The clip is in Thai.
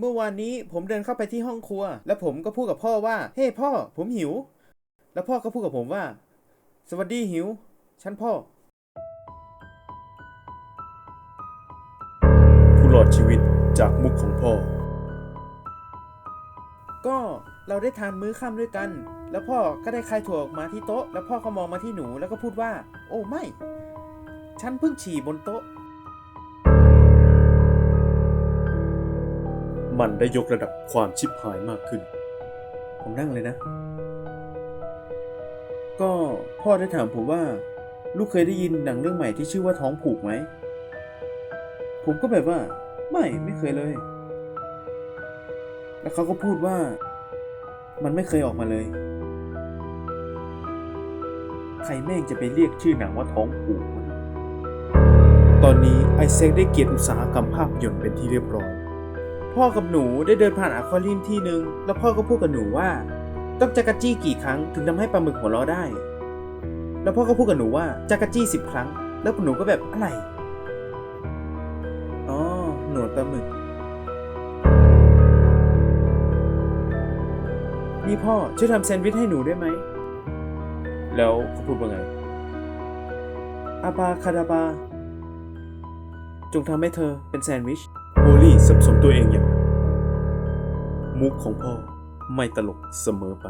เมื่อวานนี้ผมเดินเข้าไปที่ห้องครัว แล้วผมก็พูดกับพ่อว่า เฮ้พ่อ ผมหิว แล้วพ่อก็พูดกับผมว่า สวัสดีหิว ฉันพ่อ ผู้รอดชีวิตจากมุกของพ่อ ก็เราได้ทานมื้อค่ำด้วยกัน แล้วพ่อก็ได้คายถั่วออกมาที่โต๊ะ แล้วพ่อก็มองมาที่หนูแล้วก็พูดว่า โอ้ไม่ ฉันเพิ่งฉี่บนโต๊ะ มันได้ยกระดับความชิบหายมากขึ้น ผมนั่งเลยนะ ก็พ่อได้ถามผมว่า ลูกเคยได้ยินหนังเรื่องใหม่ที่ชื่อว่าท้องผูกไหม ผมก็แบบว่า ไม่ไม่เคยเลย แล้วเขาก็พูดว่า มันไม่เคยออกมาเลย ใครแม่งจะไปเรียกชื่อหนังว่าท้องผูกตอนนี้ไอเซคได้เกียรติอุตสาหกรรมภาพยนตร์เป็นที่เรียบร้อย พ่อกับหนูได้เดินผ่านอะควาเรียมที่หนึ่งแล้วพ่อก็พูดกับหนูว่า ต้องจักรจี้กี่ครั้งถึงทำให้ปลาหมึกหัวเราะได้ แล้วพ่อก็พูดกับหนูว่าจักรจี้สิบครั้ง แล้วหนูก็แบบอะไรอ๋อหนวดปลาหมึกนี่พ่อช่วยทำแซนด์วิชให้หนูได้ไหม แล้วเขาพูดว่าไงอาบาคาดาบา จงทำให้เธอเป็นแซนด์วิชโฮลี่สับสนตัวเองอย่าง มุกของพ่อไม่ตลกเสมอไป